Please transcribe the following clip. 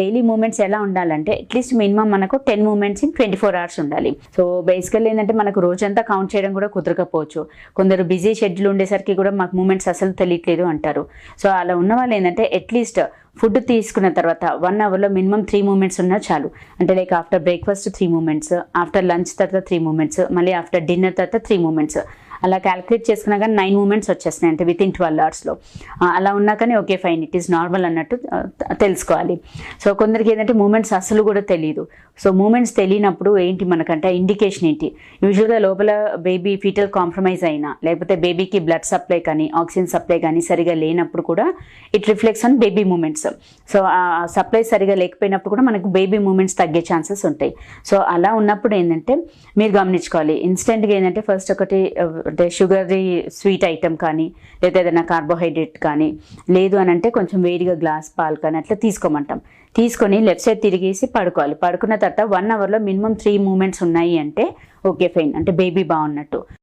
Daily moments ఎలా ఉండాలంటే at least minimum మనకు ten moments in twenty four hours ఉండాలి. సో బేసికల్ ఏంటంటే మనకు రోజంతా కౌంట్ చేయడం కూడా కుదరకపోవచ్చు. కొందరు బిజీ షెడ్యూల్ ఉండేసరికి కూడా మాకు మూమెంట్స్ అసలు తెలియట్లేదు అంటారు. సో అలా ఉన్న వాళ్ళు ఏంటంటే అట్లీస్ట్ ఫుడ్ తీసుకున్న తర్వాత వన్ అవర్లో మినిమం త్రీ మూమెంట్స్ ఉన్నా చాలు. అంటే like after breakfast three moments after lunch తర్వాత త్రీ మూమెంట్స్ మళ్ళీ ఆఫ్టర్ డిన్నర్ తర్వాత త్రీ మూమెంట్స్. అలా క్యాలిక్యులేట్ చేసుకున్నా కానీ నైన్ మూమెంట్స్ వచ్చేస్తున్నాయి అంటే విత్ ఇన్ ట్వెల్వ్ అవర్స్లో అలా ఉన్నా కానీ okay fine it is normal అన్నట్టు తెలుసుకోవాలి. సో కొందరికి ఏంటంటే మూమెంట్స్ అసలు కూడా తెలియదు సో మూమెంట్స్ తెలియనప్పుడు ఏంటి మనకంటే ఇండికేషన్ ఏంటి? యూజువల్గా లోపల బేబీ ఫీటల్ కాంప్రమైజ్ అయినా లేకపోతే బేబీకి బ్లడ్ సప్లై కానీ ఆక్సిజన్ సప్లై కానీ సరిగా లేనప్పుడు కూడా it reflects on baby movements so ఆ సప్లై సరిగా లేకపోయినప్పుడు కూడా మనకు బేబీ మూమెంట్స్ తగ్గే ఛాన్సెస్ ఉంటాయి. సో అలా ఉన్నప్పుడు ఏంటంటే మీరు గమనించుకోవాలి. ఇన్స్టెంట్గా ఏంటంటే ఫస్ట్ ఒకటి అంటే షుగర్ది స్వీట్ ఐటెం కానీ లేదా ఏదైనా కార్బోహైడ్రేట్ కానీ లేదు అని అంటే కొంచెం వేడిగా గ్లాస్ పాలు కానీ అట్లా తీసుకోమంటాం. తీసుకొని లెఫ్ట్ సైడ్ తిరిగేసి పడుకోవాలి. పడుకున్న తర్వాత వన్ అవర్లో మినిమం త్రీ మూమెంట్స్ ఉన్నాయి అంటే ఓకే ఫైన్. అంటే బేబీ బాగున్నట్టు.